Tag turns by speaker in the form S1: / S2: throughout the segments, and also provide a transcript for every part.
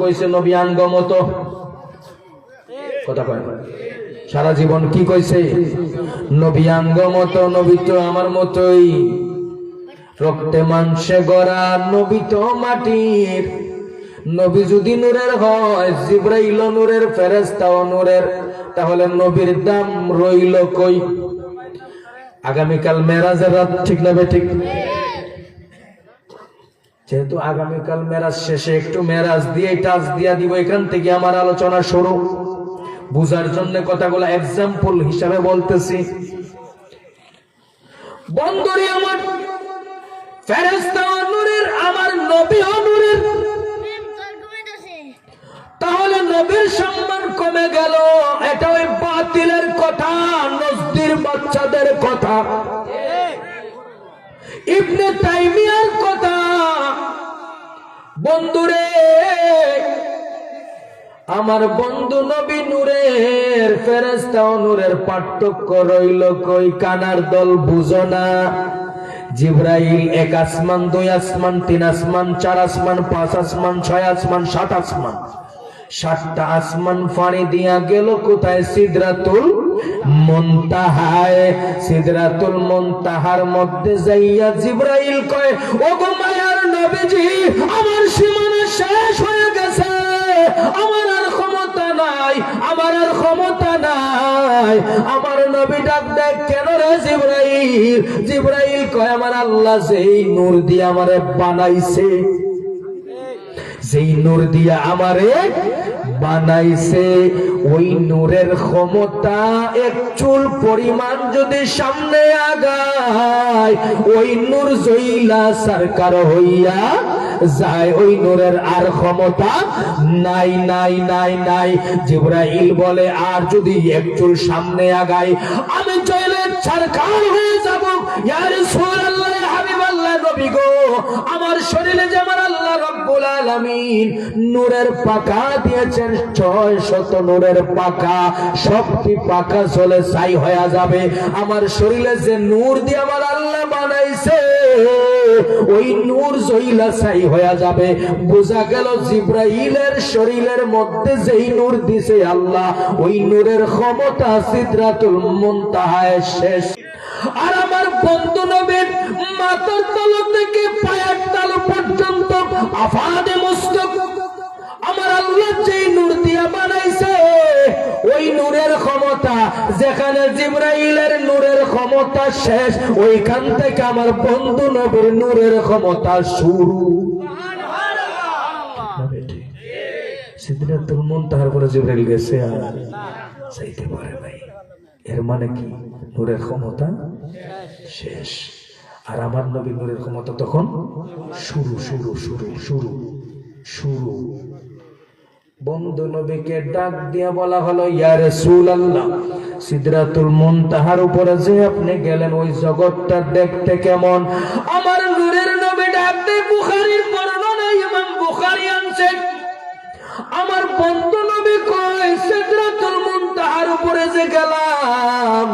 S1: কইছে নবী আঙ্গ মতো কথা কয় সারা জীবন কি কইছে? নবী আঙ্গ মতো নবী তো আমার মতোই। রক্তে মাংসে গড়া নবী তো মাটির। নবী যদি নূরের হয় জিব্রাইল নূরের ফেরেস্তাও নূরের। তাহলে নবীর দাম রইল কই? আগামীকাল মেরাজের রাত ঠিক না বে ঠিক? যেহেতু আগামীকাল মেরাজ শেষে একটু মেরাজ দিয়ে টাচ দিয়া দিব, এখান থেকে আমার আলোচনা শুরু। বুঝার জন্য কথাগুলো এক্সাম্পল হিসাবে বলতেছি। বন্ধুরি আমার ফেরেস্তা নূরের, আমার নবী নূরের। তাহলে নবীর সম্মান কমে গেল। এটা ওই বাতিলের কথা, নজদির বাচ্চাদের কথা। ইবনে কথা বন্ধুরে, আমার বন্ধু নবী নূরের ফেরেস্তা নূরের পার্থক্য রইল কই? কানার দল বুঝো না। জিব্রাইল এক আসমান, দুই আসমান, তিন আসমান, চার আসমান, পাঁচ আসমান, ছয় আসমান, সাত আসমান। সাতটা আসমান ফাড়ি দিয়া গেল কোথায়? সিদরাতুল মন্তাহায়। সিদরাতুল মন্তাহার মধ্যে যাইয়া জিব্রাইল কয় ও গো মায়ার নবীজি, আমার সীমানা শেষ হয়ে গেছে। আমার আর ক্ষমতা নাই, আমার আর ক্ষমতা নাই। আমার নবী ডাক দেখ কেন রে জিব্রাইল? জিব্রাইল কয়, আমার আল্লাহ সেই নূর দিয়ে আমারে বানাইছে, যেই নূর দিয়া আমারে বানাইছে, ওই নূরের ক্ষমতা এক চুল পরিমাণ যদি সামনে আগায়, ওই নূর জইলা সরকার হইয়া যায়, ওই নূরের আর ক্ষমতা নাই নাই নাই নাই। জিব্রাইল বলে, আর যদি এক চুল সামনে আগায়, আমি জইলের সরকার হয়ে আলামিন নূরের পাকা দিয়েছেন ছয় শত নূরের পাকা সবটি পাকা চলে ছাই হয়ে যাবে। আমার শরীরে যে নূর দিয়ে আমার আল্লাহ বানাইছে, ওই নূর জইলা ছাই হয়ে যাবে। বোঝা গেল জিব্রাইলের শরীরের মধ্যে যেই নূর দিছে আল্লাহ, ওই নূরের ক্ষমতা সিদরাতুল মুনতাহায় শেষ। আর আমার বন্ধু নবীর মাথার তল থেকে যেখানে জিব্রাইলের নূরের ক্ষমতা শেষ। ওইখান থেকে আমার বন্ধু নবীর নূরের ক্ষমতা শুরু। জিব্রাইল গেছে আর এর মানে কি? নূরের ক্ষমতা শেষ। আর আমার নবী নূরের ক্ষমতা তখন শুরু শুরু শুরু শুরু শুরু। বন্ধু নবীকে ডাক দিয়ে বলা হলো, ইয়া রাসূলুল্লাহ, সিদরাতুল মুনতাহার উপরে যে আপনি গেলেন, ওই জগৎটা দেখতে কেমন? আমার নূরের নবী ডাক দিয়ে, বুখারীর বর্ণনা ইমাম বুখারী আনছেন আমার বন্ধু নবী কয় সিদ্ধাতুল মন তাহার উপরে যে গেলাম,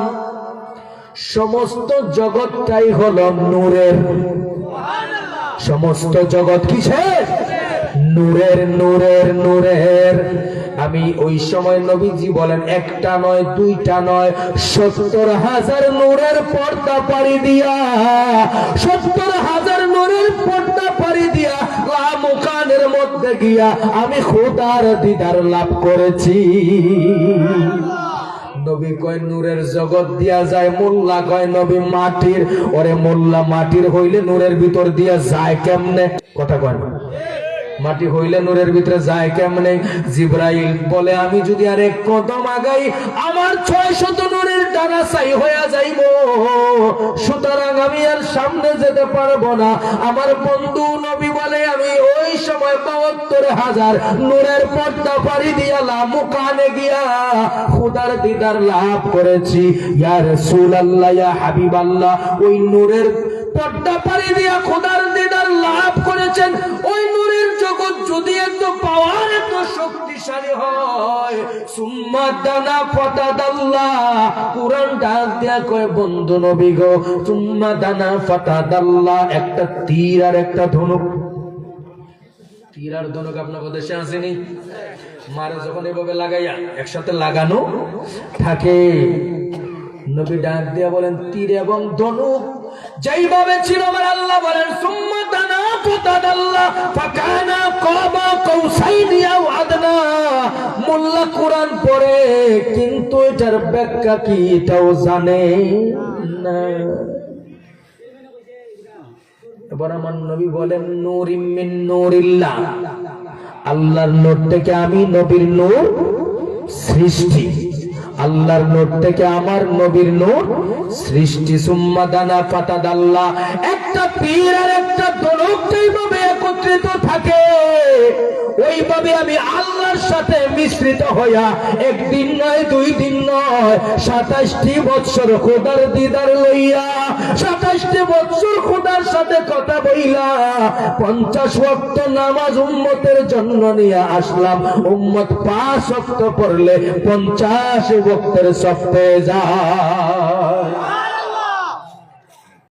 S1: সমস্ত জগৎটাই হলো নূরের। সমস্ত জগৎ কিসের? নূরের নূরের নূরের। আমি ওই সময় নবীজি বলেন, একটা নয়, দুইটা নয়, সত্তর হাজার নূরের পর্দা পাড়ি দিয়া, সত্তর হাজার নূরের পর্দা পাড়ি দিয়া মুখানের মধ্যে গিয়া আমি খোদার দিদার লাভ করেছি। নবী কয়, নূরের জগৎ দিয়া যায়, মোল্লা কয়, নবী মাটির। ওরে মোল্লা মাটির হইলে নূরের ভিতর দিয়া যায় কেমনে? কথা কয় মাটি হইলে নূরের ভিতরে যায় কেমনে? জিব্রাইল বলে, আমি যদি আর এক কদম আগাই, আমার ছয় শত নূরের ডানা চাই হইয়া যাইব। সুতরাং আমি আর সামনে যেতে পারব না। আমার বন্ধু নবী বলে, আমি ওই সময় বাহাত্তর হাজার নূরের পর্দা পাড়ি দিয়ালাম মুখানে গিয়া খুদার দিদার লাভ করেছি। ইয়ার সুল আল্লাহ ইয়া হাবিব আল্লাহ ওই নূরের পর্দা পাড়ি দিয়া খুদার দিদার লাভ করেছেন। ওই নূরের জগৎ যদি এত পাওয়ার এত শক্তিশালী হয়, সুম্মা দানা কোরআন ডাক দেয়া কয়, বন্ধু নবী গো, সুম্মা দানা ফতাদাল্লাহ, একটা তীর আর একটা ধনুক। তীর আর ধনুক আপনার দেশে আসেনি? যখন এভাবে লাগাইয়া একসাথে লাগানো থাকে, নবী ডাক দিয়া বলেন, তীর এবং ধনুক, যেইভাবে ছিল আমার আল্লাহ বলেন, সুম্মা দানা ফুতাদ আল্লাহ ফাকানা কিন্তু এটার ব্যাখ্যা কি এটাও জানে এবার আমার নবী বলেন নূর ইমিন আল্লাহর নূর থেকে আমি নবীর নূর সৃষ্টি। আল্লাহর থেকে আমার নবীর নূর সৃষ্টি। সুম্মা দানা ফাতাদ আল্লাহ একটা পীর আর একটা দলক একত্রিত থাকে ওইভাবে আমি আল্লাহর সাথে মিশ্রিত হইয়া একদিন নয়, দুই দিন নয়, সাতাশটি বৎসর খোদার দিদার লইয়া, সাতাশটি বৎসর খোদার সাথে কথা বইলা, পঞ্চাশ ওয়াক্ত নামাজ উম্মতের জন্য নিয়ে আসলাম। উম্মত পাঁচ ওয়াক্ত পড়লে পঞ্চাশ ওয়াক্তের সপ্তাহে যায়।